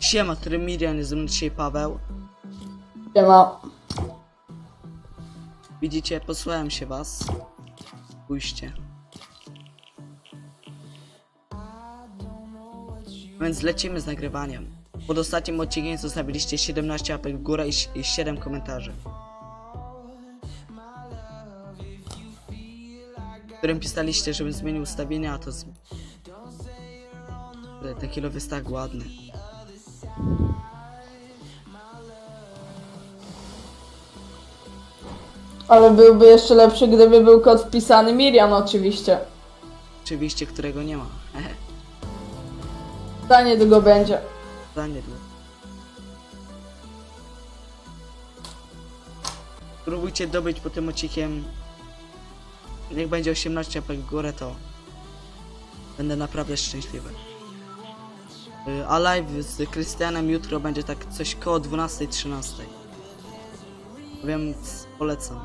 Siema, który Miriam jest ze mną dzisiaj Paweł. Siema. Widzicie, posłałem się was. Pójście. Więc lecimy z nagrywaniem. Pod ostatnim odcinkiem zostawiliście 17 łapek w górę i si- i 7 komentarzy. W którym pisaliście, żebym zmienił ustawienia, a to z... Ten kilowy jest tak ładny. Ale byłby jeszcze lepszy, gdyby był kod wpisany Miriam oczywiście. Oczywiście, którego nie ma. Za niedługo będzie. Za niedługo. Spróbujcie dobyć po tym odcinkiem. Jak będzie 18 łapek w górę, to będę naprawdę szczęśliwy. Y, A live z Krystianem jutro będzie tak coś koło 12-13. Więc polecam.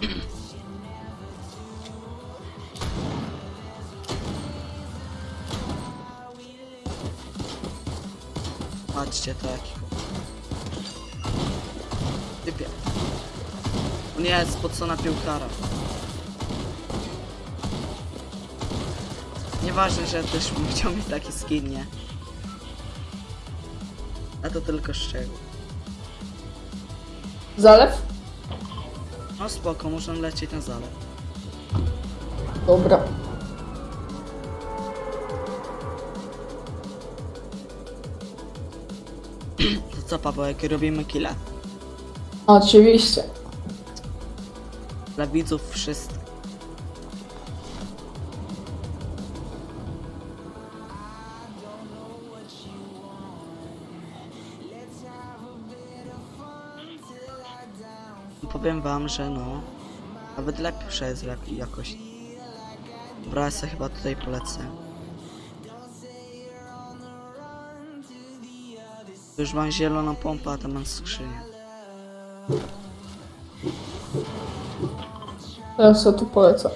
Patrzcie to jaki. Typie. O nie, spocona piłkara. Nieważne, że też bym chciał mieć taki skin, nie? A to tylko szczegół. Zalew? No spoko, można lecieć na zalew. Dobra. To co Pawełek, robimy killa? Oczywiście. Dla widzów wszystkich. Powiem wam, że no, nawet lepsza jest lep- jakość. Dobra, ja chyba tutaj polecę. Już mam zieloną pompę, a tam mam skrzynię. Teraz co tu polecam.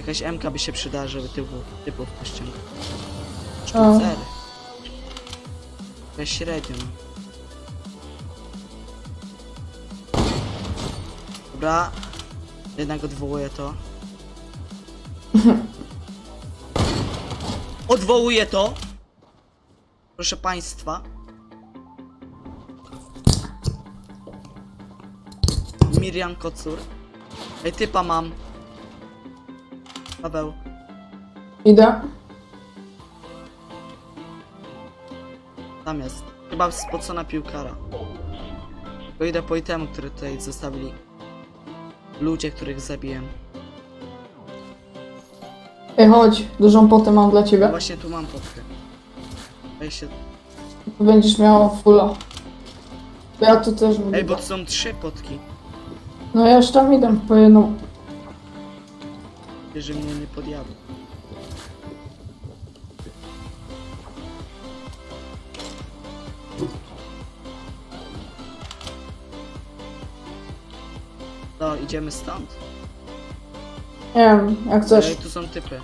Jakaś MK by się przydała, żeby typów, typów pościągać. O. Sztucery. Jakaś średnio. Dobra. Jednak odwołuję to. Odwołuję to! Proszę państwa. Miriam Kocur. Ej, typa mam. Paweł. Idę. Tam jest. Chyba spocona piłkara. Tylko idę po itemy, które tutaj zostawili. Ludzie, których zabiłem. Ej, chodź. Dużą potę mam dla No ciebie. właśnie tu mam potkę. Ej, się... Będziesz miał fulla. Ja tu też Ej, będę. bo to są trzy potki. No ja już tam idę po jedną. Że mnie nie podjadą. No, idziemy stąd. Nie wiem, jak Ej, chcesz. tu są typy.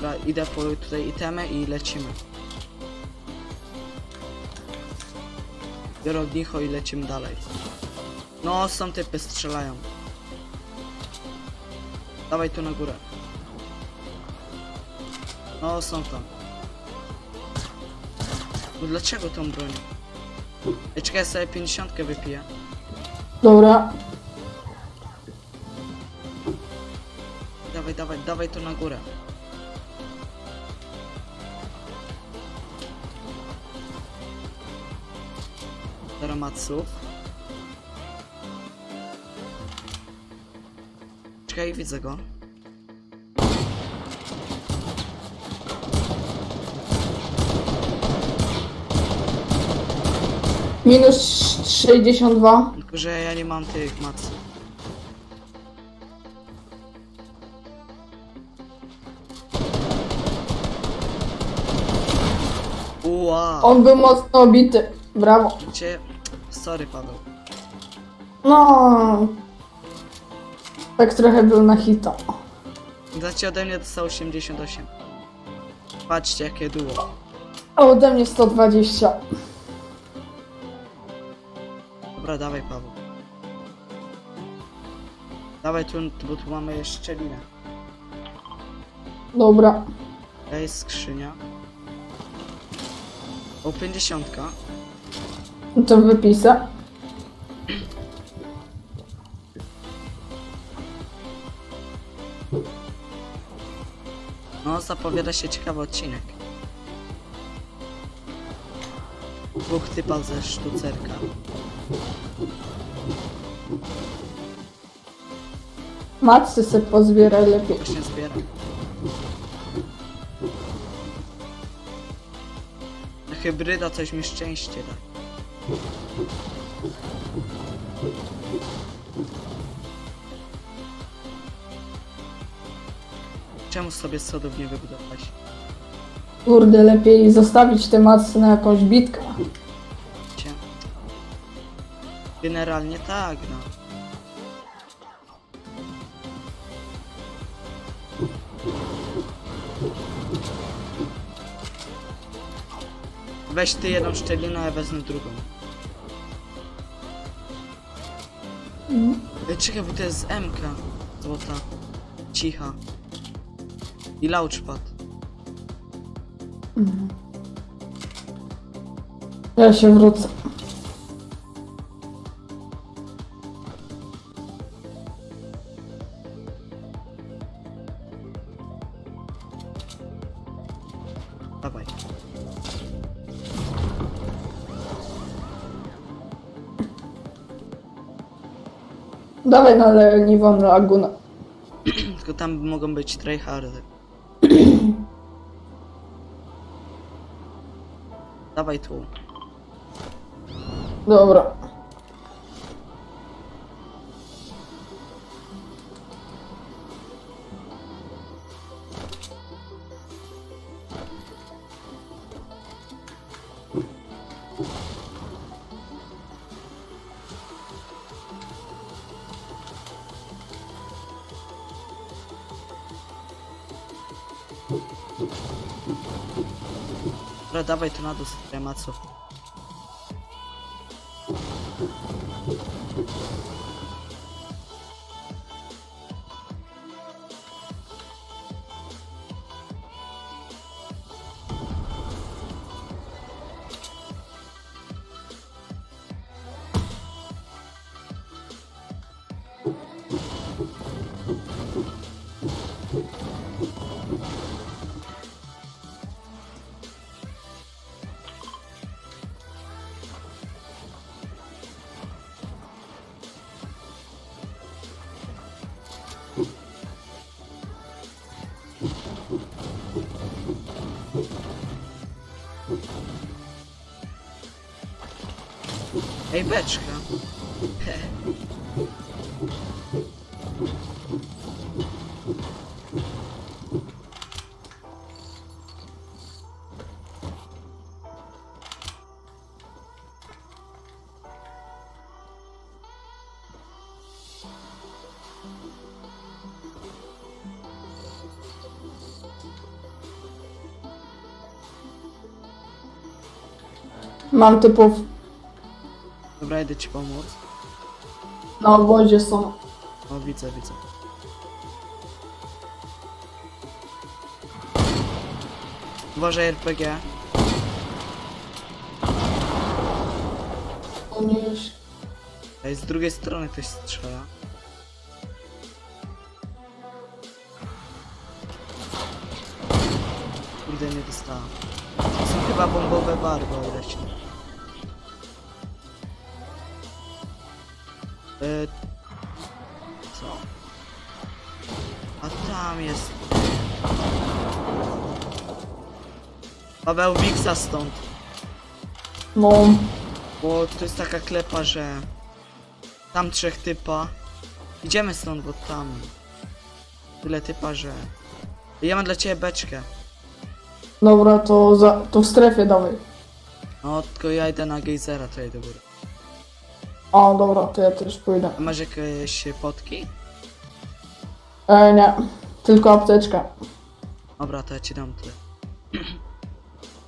Dobra, idę po tutaj itemy i lecimy. Biorę ognicho i lecimy dalej. No, są typy, strzelają. Dawaj tu na górę. No, są tam. No dlaczego tą broń? Ej, czekaj, ja sobie 50 wypiję. Dobra. Dawaj, dawaj, dawaj to na górę. Daramatsów. Czekaj, widzę go. Minus 62. Tylko, że ja nie mam tych matsów. Wow. On był mocno obity. Brawo. Gdzie Sorry, Paweł. No. Tak trochę był na hita. Znaczy ode mnie dostał 88. Patrzcie, jakie duo. A ode mnie 120. Dobra, dawaj, Paweł. Dawaj tu, bo tu mamy jeszcze linę. Dobra. To jest skrzynia. O, 50. No To wypisę. No, zapowiada się ciekawy odcinek. Dwóch typa ze sztucerka. Macy se pozbieraj lepiej. Właśnie zbieram. Na hybryda coś mi szczęście da. Czemu sobie sodów nie wybudować? Kurde, lepiej zostawić te macy na jakąś bitkę. Generalnie tak, no. Weź ty jedną szczelinę, a ja wezmę drugą. Ej, Czekaj, bo to jest MK złota. Cicha. I launchpad. Ja się wrócę. Dawaj na leniwą lagunę. Tylko tam mogą być tryhardy. Dawaj tu. Dobra. Dawaj tu na dół z. Ej, beczka. Mam typów idę ci pomóc. na obozie są. O, widzę, widzę. Uważaj RPG. Oni już Ej, z drugiej strony ktoś strzela. Kurde, nie dostałem. To są chyba bombowe barwy leśne. E, co? A tam jest. Paweł Wiksa stąd. No, Bo to jest taka klepa, że tam trzech typa. Idziemy stąd, bo tam tyle typa, że ja mam dla ciebie beczkę. dobra, to, za, to w strefie dawaj. No tylko ja idę na gejzera tutaj do góry. O, dobra, to ja też pójdę. A masz jakieś potki? E, nie, tylko apteczka. Dobra, to ja ci dam tyle.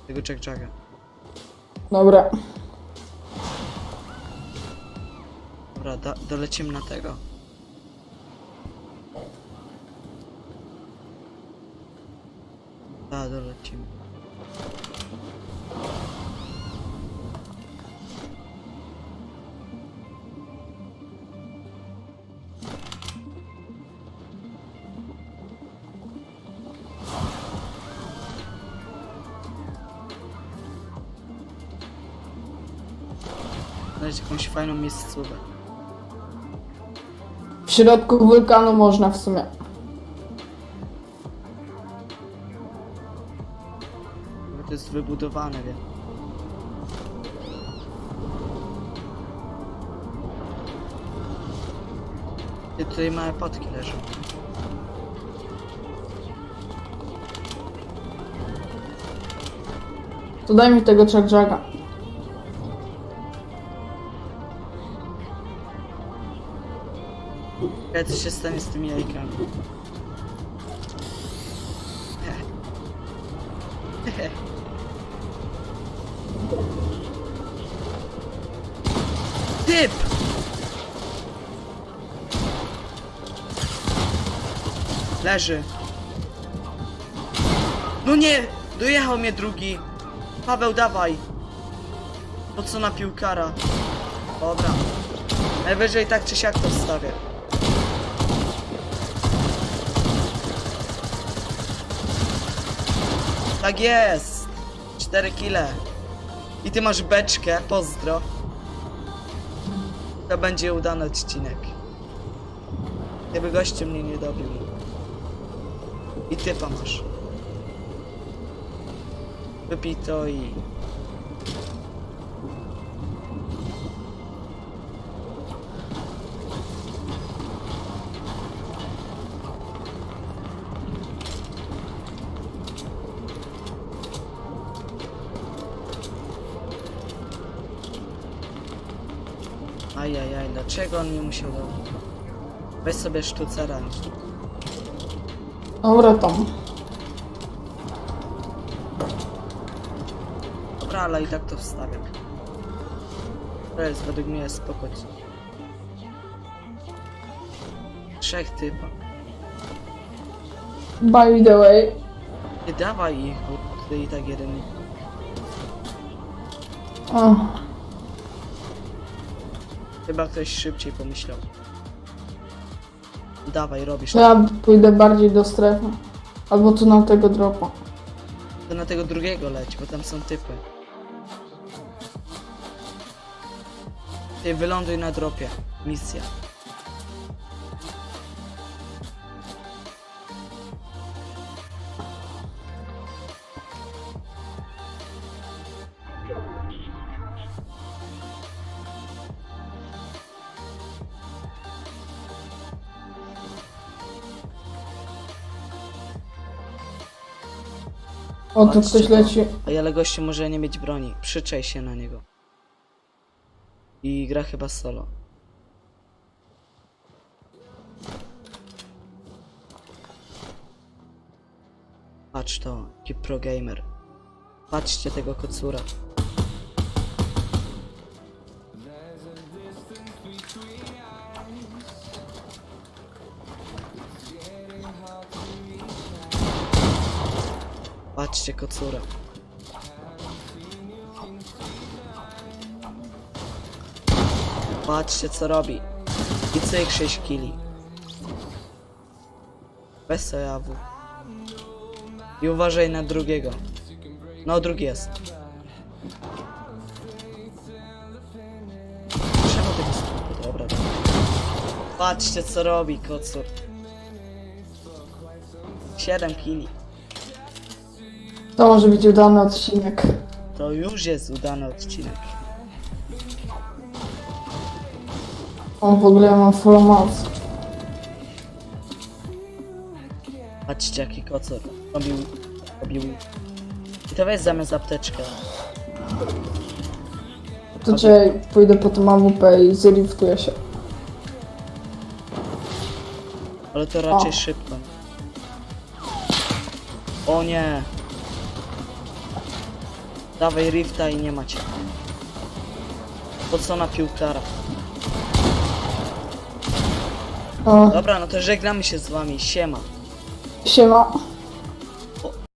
Tego Jack Jacka. Dobra. Dobra, da, dolecimy na tego. Da, dolecimy. Znaleźć jakąś fajną miejscówkę. W środku wulkanu można w sumie. Bo to jest wybudowane, wiem. I tutaj małe potki leżą. To daj mi tego Jacka. Ja co się stanie z tymi jajkami? Typ! Leży. No nie! Dojechał mnie drugi. Paweł, dawaj. Po co na piłkara? Dobra. Najwyżej tak czy siak to wstawię. Tak jest! 4 kile. I ty masz beczkę, pozdro. To będzie udany odcinek. Gdyby gościu mnie nie dobił. I typa masz. Wypij to i... Ajajaj, dlaczego on nie musiał dobić? Weź sobie sztucera. Dobra, tam. Dobra, ale i tak to wstawiam. To jest według mnie spoko. Trzech typa. By the way. Nie dawaj ich, bo tutaj i tak jeden. O, Chyba ktoś szybciej pomyślał. Dawaj, robisz. ja pójdę bardziej do strefy. Albo tu na tego dropa. To na tego drugiego leć, bo tam są typy. Ty wyląduj na dropie. Misja. O, tu ktoś to. leci. Ej, ale gościu może nie mieć broni. Przyczaj się na niego. I gra chyba solo. Patrz to, jaki pro gamer. Patrzcie tego kocura. Patrzcie kocura. Patrzcie co robi. I cyk 6 kili. Bez sojawu. I uważaj na drugiego. No drugi jest. Czemu tego skupu? Dobra, dobra. Patrzcie co robi kocur. 7 kili. To może być udany odcinek. To już jest udany odcinek. O, w ogóle ja mam full mouse. Patrzcie jaki kocur. Robił... Robił... I to weź zamiast apteczkę. To czekaj, pójdę po tą AWP i zriftuję się. Ale to raczej O. szybko. O nie. Dawaj rifta i nie macie. Po co na piłkara? O, Dobra, no to żegnamy się z wami. Siema. siema.